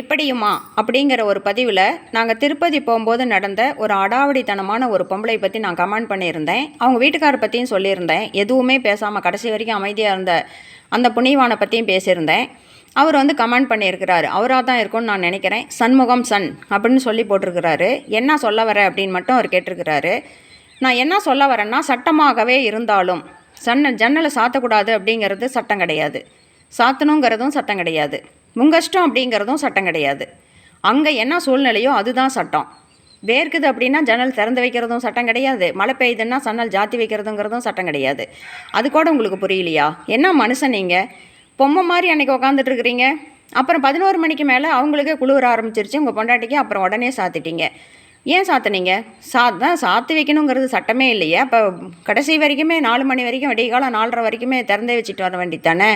இப்படியுமா? அப்படிங்கிற ஒரு பதிவில் நாங்கள் திருப்பதி போகும்போது நடந்த ஒரு அடாவடித்தனமான ஒரு பொம்பளை பற்றி நான் கமெண்ட் பண்ணியிருந்தேன். அவங்க வீட்டுக்காரர் பற்றியும் சொல்லியிருந்தேன். எதுவுமே பேசாமல் கடைசி வரைக்கும் அமைதியாக இருந்த அந்த புனிவானை பற்றியும் பேசியிருந்தேன். அவர் வந்து கமெண்ட் பண்ணியிருக்கிறாரு. அவராக தான் இருக்கும்னு நான் நினைக்கிறேன். சண்முகம் சன் அப்படின்னு சொல்லி போட்டிருக்கிறாரு. என்ன சொல்ல வர? அப்படின்னு மட்டும் அவர் கேட்டிருக்கிறாரு. நான் என்ன சொல்ல வரேன்னா சட்டமாகவே இருந்தாலும் சன்ன ஜன்னலை சாத்தக்கூடாது அப்படிங்கிறது சட்டம் கிடையாது. சாத்தணுங்கிறதும் சட்டம் கிடையாது. உங்கள் இஷ்டம் அப்படிங்கிறதும் சட்டம் கிடையாது. அங்கே என்ன சூழ்நிலையோ அதுதான் சட்டம். வேர்க்குது அப்படின்னா ஜன்னல் திறந்து வைக்கிறதும் சட்டம் கிடையாது. மழை பெய்யுதுன்னா சன்னல் ஜாத்தி வைக்கிறதுங்கிறதும் சட்டம் கிடையாது. அது கூட உங்களுக்கு புரியலையா? என்ன மனுஷன் நீங்கள் பொம்மை மாதிரி அன்றைக்கி உக்காந்துட்டு இருக்கிறீங்க. அப்புறம் பதினோரு மணிக்கு மேலே அவங்களுக்கே குளிர ஆரம்பிச்சிருச்சு. உங்கள் பொண்டாட்டிக்கு அப்புறம் உடனே சாத்திட்டீங்க. ஏன் சாத்துனீங்க சா தான் சாத்து வைக்கணுங்கிறது சட்டமே இல்லையே. அப்போ கடைசி வரைக்குமே நாலு மணி வரைக்கும் விடிய காலம் நாலரை வரைக்குமே திறந்தே வச்சுட்டு வர வேண்டியது தானே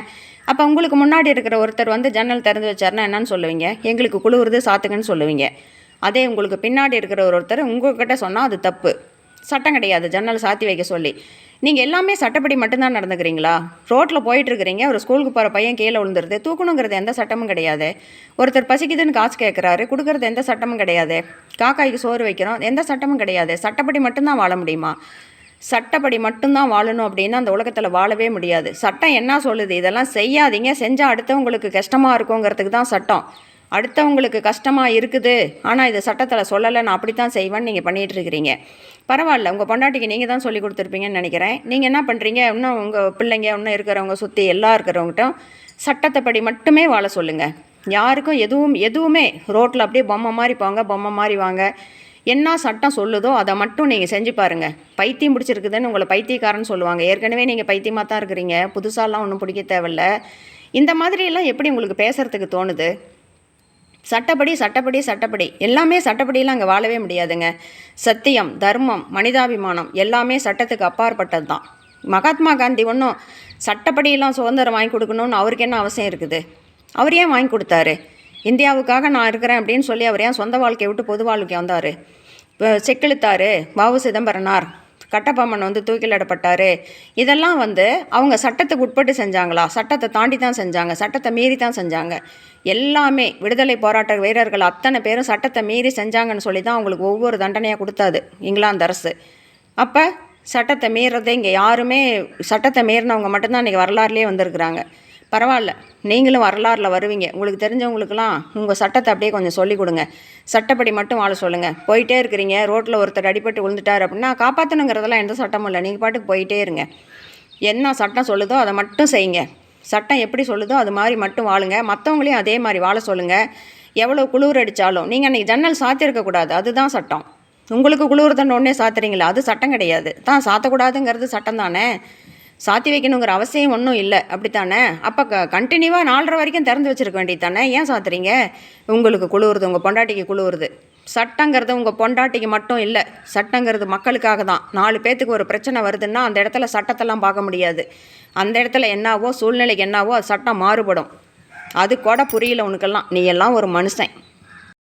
அப்போ உங்களுக்கு முன்னாடி இருக்கிற ஒருத்தர் வந்து ஜன்னல் திறந்து வச்சாருன்னா என்னன்னு சொல்லுவீங்க? எங்களுக்கு குளிருது சாத்துங்கன்னு சொல்லுவீங்க. அதே உங்களுக்கு பின்னாடி இருக்கிற ஒருத்தர் உங்கள்கிட்ட சொன்னால் அது தப்பு. சட்டம் கிடையாது ஜன்னல் சாத்தி வைக்க சொல்லி. நீங்கள் எல்லாமே சட்டப்படி மட்டும்தான் நடந்துக்கிறீங்களா? ரோட்டில் போயிட்டுருக்கிறீங்க ஒரு ஸ்கூலுக்கு போகிற பையன் கீழே விழுந்துருது தூக்கணுங்கிறது எந்த சட்டமும் கிடையாது. ஒருத்தர் பசிக்குதுன்னு காசு கேட்குறாரு கொடுக்கறது எந்த சட்டமும் கிடையாது. காக்காய்க்கு சோறு வைக்கிறோம் எந்த சட்டமும் கிடையாது. சட்டப்படி மட்டும்தான் வாழ முடியுமா? சட்டப்படி மட்டும்தான் வாழணும் அப்படின்னா அந்த உலகத்தில் வாழவே முடியாது. சட்டம் என்ன சொல்லுது? இதெல்லாம் செய்யாதீங்க செஞ்சால் அடுத்தவங்களுக்கு கஷ்டமாக இருக்குங்கிறதுக்கு தான் சட்டம். அடுத்தவங்களுக்கு கஷ்டமாக இருக்குது. ஆனால் இது சட்டத்தில் சொல்லலை நான் அப்படி தான் செய்வேன்னு நீங்கள் பண்ணிகிட்ருக்கிறீங்க பரவாயில்ல உங்கள் பொண்டாட்டிக்கு நீங்கள் தான் சொல்லி கொடுத்துருப்பீங்கன்னு நினைக்கிறேன். நீங்கள் என்ன பண்ணுறீங்க இன்னும் உங்கள் பிள்ளைங்க இன்னும் இருக்கிறவங்க சுற்றி எல்லாம் இருக்கிறவங்ககிட்டும் சட்டத்தைப்படி மட்டுமே வாழ சொல்லுங்கள் யாருக்கும் எதுவும் எதுவுமே ரோட்டில் அப்படியே பொம்மை மாதிரி போங்க பொம்மை மாதிரி வாங்க. என்ன சட்டம் சொல்லுதோ அதை மட்டும் நீங்கள் செஞ்சு பாருங்கள் பைத்தியம் பிடிச்சிருக்குதுன்னு உங்களை பைத்தியக்காரன்னு சொல்லுவாங்க. ஏற்கனவே நீங்கள் பைத்தியமாக தான் இருக்கிறீங்க. புதுசாலாம் ஒன்றும் பிடிக்க தேவையில்ல. இந்த மாதிரியெல்லாம் எப்படி உங்களுக்கு பேசுகிறதுக்கு தோணுது? சட்டப்படி சட்டப்படி சட்டப்படி. எல்லாமே சட்டப்படியெல்லாம் அங்கே வாழவே முடியாதுங்க. சத்தியம் தர்மம் மனிதாபிமானம் எல்லாமே சட்டத்துக்கு அப்பாற்பட்டது தான் மகாத்மா காந்தி ஒன்றும் சட்டப்படியெல்லாம் சுதந்திரம் வாங்கி கொடுக்கணும்னு அவருக்கு என்ன அவசியம் இருக்குது? அவர் ஏன் வாங்கி கொடுத்தாரு? இந்தியாவுக்காக நான் இருக்கிறேன் அப்படின்னு சொல்லி அவர் ஏன் சொந்த வாழ்க்கையை விட்டு பொது வாழ்க்கை வந்தார்? இப்போ செக்கிழுத்தாரு வாவு சிதம்பரனார். கட்டபொம்மன் வந்து தூக்கிலிடப்பட்டார் இதெல்லாம் வந்து அவங்க சட்டத்துக்கு உட்பட்டு செஞ்சாங்களா? சட்டத்தை தாண்டி தான் செஞ்சாங்க. சட்டத்தை மீறி தான் செஞ்சாங்க. எல்லாமே விடுதலை போராட்ட வீரர்கள் அத்தனை பேரும் சட்டத்தை மீறி செஞ்சாங்கன்னு சொல்லி தான் அவங்களுக்கு ஒவ்வொரு தண்டனையாக கொடுத்தாது. இங்கிலாந்து அரசு. அப்போ சட்டத்தை மீறதே இங்கே யாருமே சட்டத்தை மீறினவங்க மட்டும்தான் இன்றைக்கி வரலாறுலேயே வந்திருக்கிறாங்க. பரவாயில்ல. நீங்களும் வரலாறில் வருவீங்க. உங்களுக்கு தெரிஞ்சவங்களுக்கெல்லாம் உங்கள் சட்டத்தை அப்படியே கொஞ்சம் சொல்லிக் கொடுங்க. சட்டப்படி மட்டும் வாழ சொல்லுங்கள் போயிட்டே இருக்கிறீங்க. ரோட்டில் ஒருத்தர் அடிபட்டு விழுந்துட்டார் அப்படின்னா காப்பாற்றணுங்கிறதெல்லாம் எந்த சட்டமும் இல்லை. நீங்கள் பாட்டுக்கு போயிட்டே இருங்க. என்ன சட்டம் சொல்லுதோ அதை மட்டும் செய்யுங்க. சட்டம் எப்படி சொல்லுதோ அது மாதிரி மட்டும் வாழுங்க. மற்றவங்களையும் அதே மாதிரி வாழ சொல்லுங்கள் எவ்வளோ குளிர் அடித்தாலும் நீங்கள் அன்றைக்கி ஜன்னல் சாத்தியிருக்கக்கூடாது அதுதான் சட்டம். உங்களுக்கு குளிர்தன்னு ஒன்றே சாத்துறீங்களா அது சட்டம் கிடையாது. தான் சாத்தக்கூடாதுங்கிறது சட்டம் தானே? சாத்தி வைக்கணுங்கிற அவசியம் ஒன்றும் இல்லை. அப்படித்தானே? அப்போ க கண்டினியூவாக நாலரை வரைக்கும் திறந்து வச்சிருக்க வேண்டியது தானே ஏன் சாத்துறீங்க? உங்களுக்கு குளிருது உங்கள் பொண்டாட்டிக்கு குளிருது. சட்டங்கிறது உங்கள் பொண்டாட்டிக்கு மட்டும் இல்லை. சட்டங்கிறது மக்களுக்காக தான். நாலு பேத்துக்கு ஒரு பிரச்சனை வருதுன்னா அந்த இடத்துல சட்டத்தெல்லாம் பார்க்க முடியாது. அந்த இடத்துல என்னவோ சூழ்நிலைக்கு என்னவோ அது சட்டம் மாறுபடும். அது கூட புரியல உனக்கெல்லாம். நீ எல்லாம் ஒரு மனுஷன்.